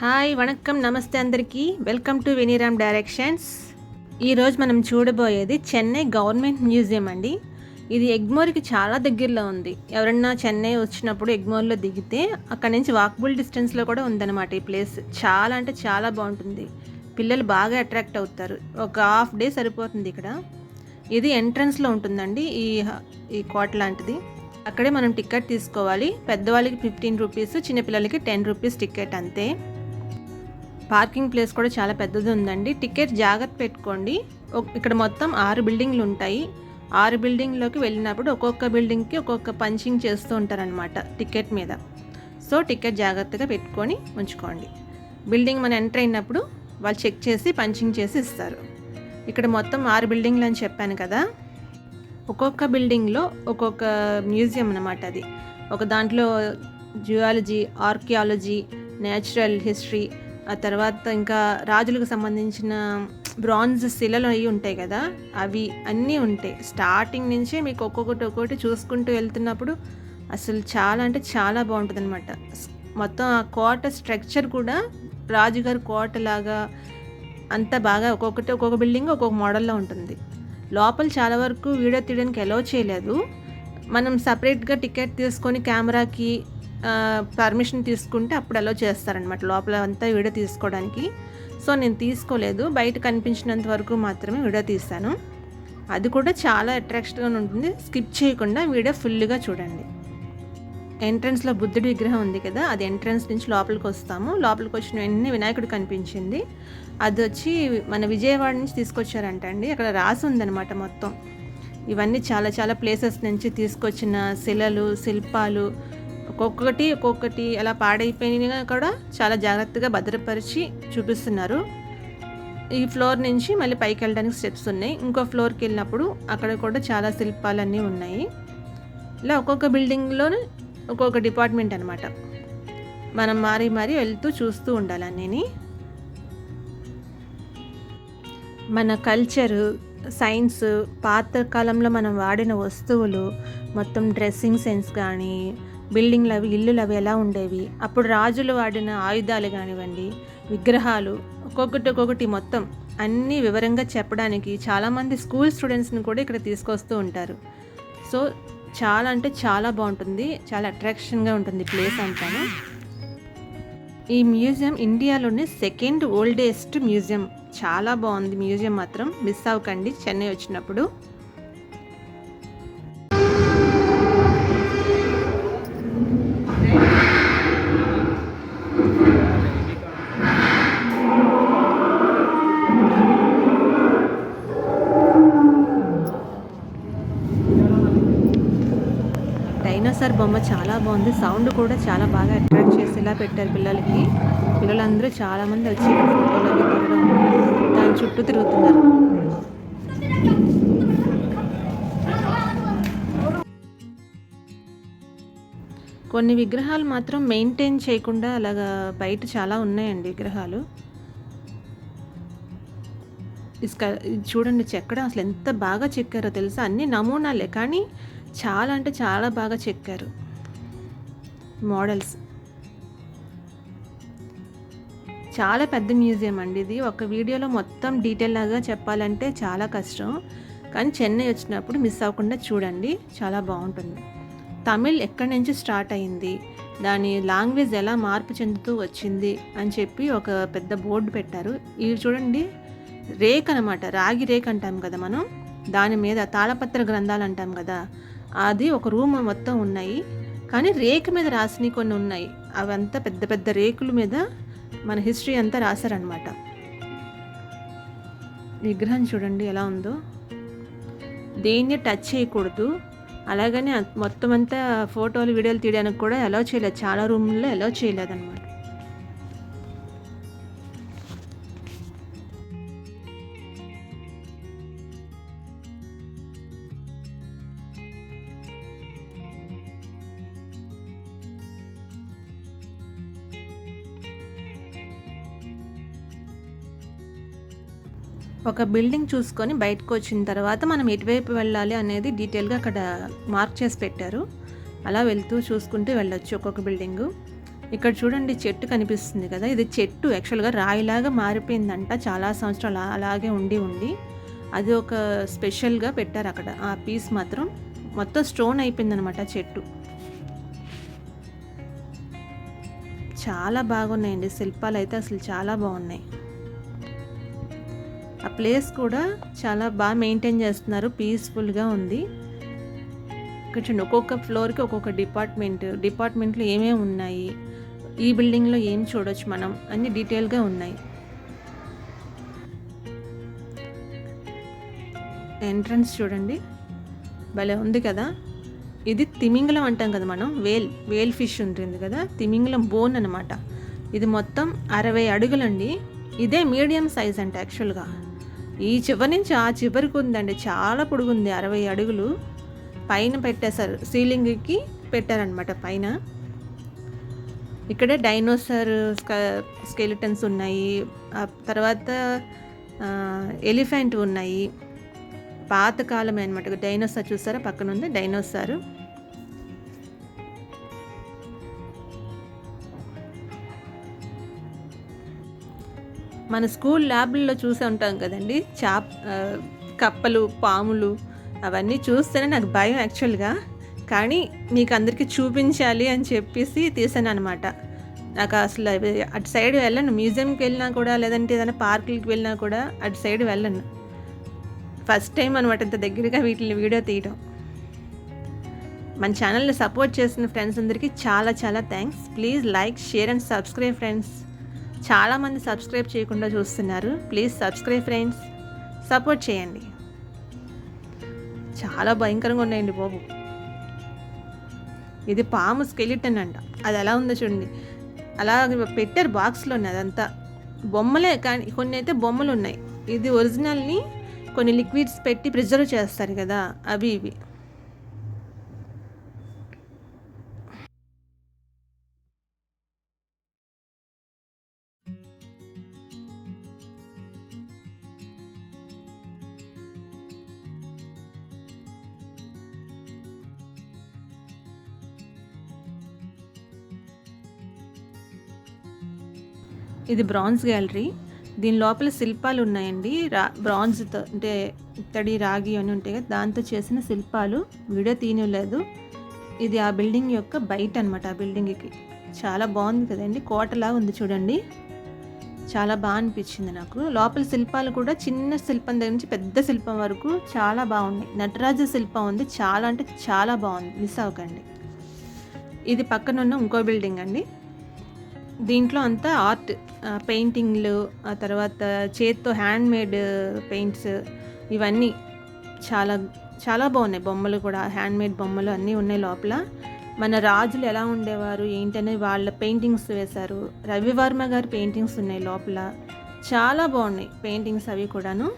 Hi వణకం నమస్తే అందరికీ. Welcome to Veniram directions. ఈరోజు మనం చూడబోయేది చెన్నై గవర్నమెంట్ మ్యూజియం అండి. ఇది ఎగ్మోర్కి చాలా దగ్గరలో ఉంది. ఎవరన్నా చెన్నై వచ్చినప్పుడు ఎగ్మోర్లో దిగితే అక్కడ నుంచి వాకబుల్ డిస్టెన్స్లో కూడా ఉందన్నమాట ఈ ప్లేస్ చాలా అంటే చాలా బాగుంటుంది. పిల్లలు బాగా అట్రాక్ట్ అవుతారు. ఒక హాఫ్ డే సరిపోతుంది ఇక్కడ. ఇది ఎంట్రన్స్లో ఉంటుందండి ఈ ఈ కోట లాంటిది. అక్కడే మనం టికెట్ తీసుకోవాలి. పెద్దవాళ్ళకి ఫిఫ్టీన్ రూపీస్ చిన్నపిల్లలకి టెన్ రూపీస్ టికెట్ అంతే. పార్కింగ్ ప్లేస్ కూడా చాలా పెద్దది ఉందండి. టికెట్ జాగ్రత్త పెట్టుకోండి. ఇక్కడ మొత్తం ఆరు బిల్డింగ్లు ఉంటాయి. ఆరు బిల్డింగ్లోకి వెళ్ళినప్పుడు ఒక్కొక్క బిల్డింగ్కి ఒక్కొక్క పంచింగ్ చేస్తూ ఉంటారనమాట టికెట్ మీద. సో టికెట్ జాగ్రత్తగా పెట్టుకొని ఉంచుకోండి. బిల్డింగ్ మనం ఎంటర్ అయినప్పుడు వాళ్ళు చెక్ చేసి పంచింగ్ చేసి ఇస్తారు. ఇక్కడ మొత్తం ఆరు బిల్డింగ్లు అని చెప్పాను కదా. ఒక్కొక్క బిల్డింగ్లో ఒక్కొక్క మ్యూజియం అనమాట అది. ఒక దాంట్లో జియాలజీ ఆర్కియాలజీ నేచురల్ హిస్టరీ ఆ తర్వాత ఇంకా రాజులకు సంబంధించిన బ్రాంజ్ శిలలు అవి ఉంటాయి కదా అవి అన్నీ ఉంటాయి. స్టార్టింగ్ నుంచే మీకు ఒక్కొక్కటి ఒక్కొక్కటి చూసుకుంటూ వెళ్తున్నప్పుడు అసలు చాలా అంటే చాలా బాగుంటుంది అనమాట మొత్తం ఆ కోట స్ట్రక్చర్ కూడా రాజుగారి కోట లాగా అంత బాగా ఒక్కొక్కటి ఒక్కొక్క బిల్డింగ్ ఒక్కొక్క మోడల్లో ఉంటుంది. లోపల చాలా వరకు వీడియో తీయడానికి అలౌ చేయలేదు. మనం సపరేట్గా టికెట్ తీసుకొని కెమెరాకి పర్మిషన్ తీసుకుంటే అప్పుడు అలో చేస్తారనమాట లోపల అంతా వీడియో తీసుకోవడానికి. సో నేను తీసుకోలేదు. బయట కనిపించినంత వరకు మాత్రమే వీడియో తీస్తాను అది కూడా చాలా అట్రాక్షన్గా ఉంటుంది. స్కిప్ చేయకుండా వీడియో ఫుల్గా చూడండి. ఎంట్రన్స్లో బుద్ధుడి విగ్రహం ఉంది కదా అది ఎంట్రన్స్ నుంచి లోపలికి వస్తాము. లోపలికి వచ్చిన వెంటనే వినాయకుడు కనిపించింది. అది వచ్చి మన విజయవాడ నుంచి తీసుకొచ్చారంట అండి. అక్కడ రాసి ఉందన్నమాట మొత్తం. ఇవన్నీ చాలా చాలా ప్లేసెస్ నుంచి తీసుకొచ్చిన శిలలు శిల్పాలు ఒక్కొక్కటి ఒక్కొక్కటి అలా పాడైపోయినా కూడా చాలా జాగ్రత్తగా భద్రపరిచి చూపిస్తున్నారు. ఈ ఫ్లోర్ నుంచి మళ్ళీ పైకి వెళ్ళడానికి స్టెప్స్ ఉన్నాయి. ఇంకో ఫ్లోర్కి వెళ్ళినప్పుడు అక్కడ కూడా చాలా శిల్పాలన్నీ ఉన్నాయి. ఇలా ఒక్కొక్క బిల్డింగ్లోనే ఒక్కొక్క డిపార్ట్మెంట్ అనమాట మనం మారి మారి వెళ్తూ చూస్తూ ఉండాలి అన్నీ మన కల్చరు సైన్స్ పాత కాలంలో మనం వాడిన వస్తువులు మొత్తం డ్రెస్సింగ్ సెన్స్ కానీ బిల్డింగ్లు అవి ఇల్లులు అవి ఎలా ఉండేవి? అప్పుడు రాజులు వాడిన ఆయుధాలు కానివ్వండి విగ్రహాలు ఒక్కొక్కటి ఒక్కొక్కటి మొత్తం అన్నీ వివరంగా చెప్పడానికి చాలామంది స్కూల్ స్టూడెంట్స్ని కూడా ఇక్కడ తీసుకొస్తూ ఉంటారు. సో చాలా అంటే చాలా బాగుంటుంది చాలా అట్రాక్షన్గా ఉంటుంది ప్లేస్ అంటాను ఈ మ్యూజియం ఇండియాలోనే సెకండ్ ఓల్డెస్ట్ మ్యూజియం. చాలా బాగుంది మ్యూజియం మాత్రం. మిస్ అవ్వకండి చెన్నై వచ్చినప్పుడు. డైనోసార్ బొమ్మ చాలా బాగుంది. సౌండ్ కూడా చాలా బాగా అట్రాక్ట్ చేసేలా పెట్టారు పిల్లలకి. పిల్లలందరూ చాలామంది వచ్చి ఫోటోలు అవి దాని చుట్టూ తిరుగుతున్నారు. కొన్ని విగ్రహాలు మాత్రం మెయింటైన్ చేయకుండా అలాగా బయట చాలా ఉన్నాయండి విగ్రహాలు. ఇసుక ఇది చూడండి చెక్కడం అసలు ఎంత బాగా చెక్కారో తెలుసా? అన్ని నమూనాలే. కానీ చాలా అంటే చాలా బాగా చెక్కారు. మోడల్స్. చాలా పెద్ద మ్యూజియం అండి ఇది. ఒక వీడియోలో మొత్తం డీటెయిల్ లాగా చెప్పాలంటే చాలా కష్టం. కానీ చెన్నై వచ్చినప్పుడు మిస్ అవ్వకుండా చూడండి. చాలా బాగుంటుంది. తమిళ్ ఎక్కడి నుంచి స్టార్ట్ అయింది? దాని లాంగ్వేజ్ ఎలా మార్పు చెందుతూ వచ్చింది? అని చెప్పి ఒక పెద్ద బోర్డు పెట్టారు. ఇవి చూడండి. రేక్ అనమాట. రాగి రేక్ అంటాం కదా మనం. దాని మీద తాళపత్ర గ్రంథాలు అంటాం కదా. అది ఒక రూమ్ మొత్తం ఉన్నాయి. కానీ రేకు మీద రాసినవి కొన్ని ఉన్నాయి. అవంతా పెద్ద పెద్ద రేకుల మీద మన హిస్టరీ అంతా రాశారనమాట విగ్రహం చూడండి ఎలా ఉందో. దేన్ని టచ్ చేయకూడదు. అలాగనే మొత్తం అంతా ఫోటోలు వీడియోలు తీయడానికి కూడా అలౌ చేయలేదు. చాలా రూమ్లో అలౌ చేయలేదు ఒక బిల్డింగ్ చూసుకొని బయటకు వచ్చిన తర్వాత మనం ఎటువైపు వెళ్ళాలి అనేది డీటెయిల్గా అక్కడ మార్క్ చేసి పెట్టారు. అలా వెళ్తూ చూసుకుంటూ వెళ్ళొచ్చు ఒక్కొక్క బిల్డింగు ఇక్కడ చూడండి చెట్టు కనిపిస్తుంది కదా ఇది చెట్టు యాక్చువల్గా రాయిలాగా మారిపోయిందంట చాలా సంవత్సరాలు అలాగే ఉండి ఉండి. అది ఒక స్పెషల్గా పెట్టారు అక్కడ ఆ పీస్ మాత్రం. మొత్తం స్టోన్ అయిపోయిందనమాట చెట్టు. చాలా బాగున్నాయండి శిల్పాలు అయితే అసలు చాలా బాగున్నాయి. ఆ ప్లేస్ కూడా చాలా బాగా మెయింటైన్ చేస్తున్నారు పీస్ఫుల్గా ఉంది. ఇక్కడ చూడండి ఒక్కొక్క ఫ్లోర్కి ఒక్కొక్క డిపార్ట్మెంట్ డిపార్ట్మెంట్లో ఏమేమి ఉన్నాయి ఈ బిల్డింగ్లో ఏం చూడొచ్చు మనం అన్ని డీటెయిల్గా ఉన్నాయి. ఎంట్రన్స్ చూడండి భలే ఉంది కదా. ఇది తిమింగలం అంటాం కదా మనం వేల్ వేల్ ఫిష్ ఉంటుంది కదా తిమింగలం బోన్ అనమాట ఇది మొత్తం అరవై అడుగులండి. ఇదే మీడియం సైజ్ అంటే యాక్చువల్గా. ఈ చివరి నుంచి ఆ చివరికి ఉందండి. చాలా పొడుగుంది. అరవై అడుగులు పైన పెట్టేశారు. సీలింగ్కి పెట్టారనమాట పైన. ఇక్కడే డైనోసార్ స్కెలిటన్స్ ఉన్నాయి. ఆ తర్వాత ఎలిఫెంట్ ఉన్నాయి. పాతకాలమే అనమాట డైనోసార్ చూసారా? పక్కన ఉంది డైనోసార్. మన స్కూల్ ల్యాబ్లలో చూసే ఉంటాం కదండి. చాప్ కప్పలు పాములు అవన్నీ చూస్తేనే నాకు భయం యాక్చువల్గా. కానీ మీకు అందరికీ చూపించాలి అని చెప్పేసి తీసాను అనమాట నాకు అసలు అటు సైడ్ వెళ్ళను. మ్యూజియంకి వెళ్ళినా కూడా లేదంటే ఏదైనా పార్కులకి వెళ్ళినా కూడా అటు సైడ్ వెళ్ళను. ఫస్ట్ టైం అనమాట ఇంత దగ్గరగా వీటిని వీడియో తీయడం మన ఛానల్ని సపోర్ట్ చేసిన ఫ్రెండ్స్ అందరికీ చాలా చాలా thanks please like share and subscribe friends. చాలామంది సబ్స్క్రైబ్ చేయకుండా చూస్తున్నారు. Please subscribe friends. సపోర్ట్ చేయండి. చాలా భయంకరంగా ఉన్నాయండి బాబు. ఇది పాము స్కెలిటన్ అంట. అది ఎలా ఉందో చూడండి. అలా పెట్టారు బాక్స్లోనే అదంతా. బొమ్మలే కానీ కొన్ని అయితే బొమ్మలు ఉన్నాయి. ఇది ఒరిజినల్ని కొన్ని లిక్విడ్స్ పెట్టి ప్రిజర్వ్ చేస్తారు కదా అవి ఇవి. ఇది బ్రాంజ్ గ్యాలరీ. దీని లోపల శిల్పాలు ఉన్నాయండి. రా బ్రాంజ్తో అంటే ఇత్తడి రాగి అని ఉంటాయి కదా దాంతో చేసిన శిల్పాలు. వీడియో తీయలేదు ఇది ఆ బిల్డింగ్ యొక్క బయట అనమాట ఆ బిల్డింగ్కి చాలా బాగుంది కదండి. కోటలా ఉంది చూడండి. చాలా బాగా అనిపించింది నాకు. లోపల శిల్పాలు కూడా చిన్న శిల్పం దగ్గర నుంచి పెద్ద శిల్పం వరకు చాలా బాగున్నాయి. నటరాజ శిల్పం ఉంది. చాలా అంటే చాలా బాగుంది. మిస్ అవ్వకండి. ఇది పక్కన ఉన్న ఇంకో బిల్డింగ్ అండి. దీంట్లో అంతా ఆర్ట్ పెయింటింగ్లు ఆ తర్వాత చేత్తో హ్యాండ్ మేడ్ పెయింట్స్ ఇవన్నీ చాలా చాలా బాగున్నాయి. బొమ్మలు కూడా హ్యాండ్ మేడ్ బొమ్మలు అన్నీ ఉన్నాయి లోపల. మన రాజులు ఎలా ఉండేవారు ఏంటనే వాళ్ళ పెయింటింగ్స్ వేశారు. రవివర్మ గారి పెయింటింగ్స్ ఉన్నాయి లోపల. చాలా బాగున్నాయి పెయింటింగ్స్ అవి కూడాను.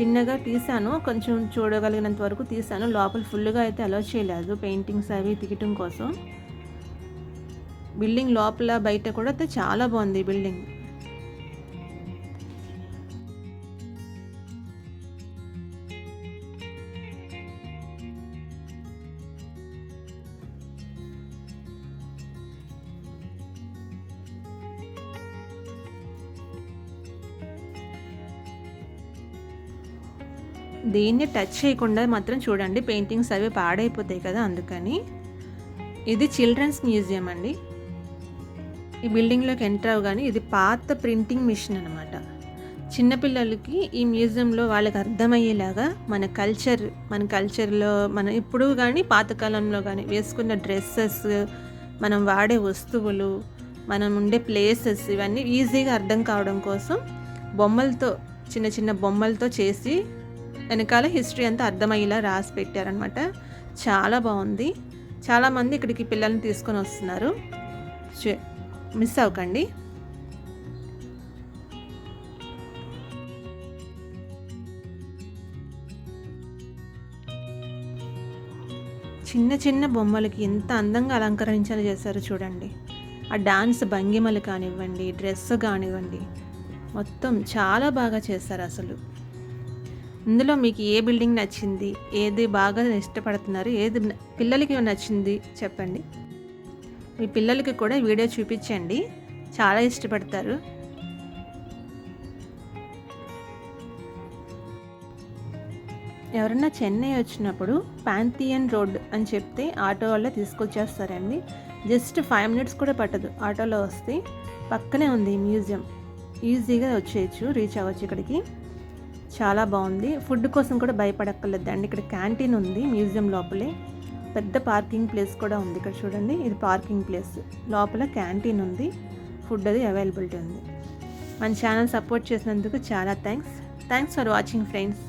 చిన్నగా తీసాను కొంచెం చూడగలిగినంత వరకు తీసాను లోపల ఫుల్గా అయితే అలో చేయలేదు పెయింటింగ్స్ అవి తీయటం కోసం. బిల్డింగ్ లోపల బయట కూడా చాలా బాగుంది బిల్డింగ్. దీన్ని టచ్ చేయకుండా మాత్రం చూడండి పెయింటింగ్స్ అవి పాడైపోతాయి కదా అందుకని. ఇది చిల్డ్రన్స్ మ్యూజియం అండి. ఈ బిల్డింగ్లోకి ఎంటర్ అవగానే ఇది పాత ప్రింటింగ్ మిషన్ అనమాట చిన్నపిల్లలకి ఈ మ్యూజియంలో వాళ్ళకి అర్థమయ్యేలాగా మన కల్చర్ మన కల్చర్లో మన ఇప్పుడు కానీ పాతకాలంలో కానీ వేసుకున్న డ్రెస్సెస్ మనం వాడే వస్తువులు మనం ఉండే ప్లేసెస్ ఇవన్నీ ఈజీగా అర్థం కావడం కోసం బొమ్మలతో చిన్న చిన్న బొమ్మలతో చేసి వెనకాల హిస్టరీ అంతా అర్థమయ్యేలా రాసి పెట్టారనమాట చాలా బాగుంది. చాలామంది ఇక్కడికి పిల్లల్ని తీసుకొని వస్తున్నారు. మిస్ అవ్వకండి. చిన్న చిన్న బొమ్మలకి ఎంత అందంగా అలంకరించాలి చేశారు చూడండి. ఆ డాన్స్ భంగిమలు కానివ్వండి డ్రెస్ కానివ్వండి మొత్తం చాలా బాగా చేస్తారు అసలు. ఇందులో మీకు ఏ బిల్డింగ్ నచ్చింది ఏది బాగా ఇష్టపడుతున్నారు ఏది పిల్లలకి నచ్చింది చెప్పండి. మీ పిల్లలకి కూడా వీడియో చూపించండి. చాలా ఇష్టపడతారు. ఎవరన్నా చెన్నై వచ్చినప్పుడు పాంథియన్ రోడ్ అని చెప్తే ఆటో వల్ల తీసుకొచ్చేస్తారండి. జస్ట్ ఫైవ్ మినిట్స్ కూడా పట్టదు ఆటోలో వస్తే. పక్కనే ఉంది మ్యూజియం. ఈజీగా వచ్చేయచ్చు రీచ్ అవ్వచ్చు ఇక్కడికి. చాలా బాగుంది. ఫుడ్ కోసం కూడా భయపడక్కర్లేదండి. ఇక్కడ క్యాంటీన్ ఉంది మ్యూజియం లోపలే. పెద్ద పార్కింగ్ ప్లేస్ కూడా ఉంది ఇక్కడ చూడండి. ఇది పార్కింగ్ ప్లేస్. లోపల క్యాంటీన్ ఉంది. ఫుడ్ అది అవైలబిలిటీ ఉంది. మన ఛానల్ సపోర్ట్ చేసినందుకు చాలా thanks. Thanks for watching friends.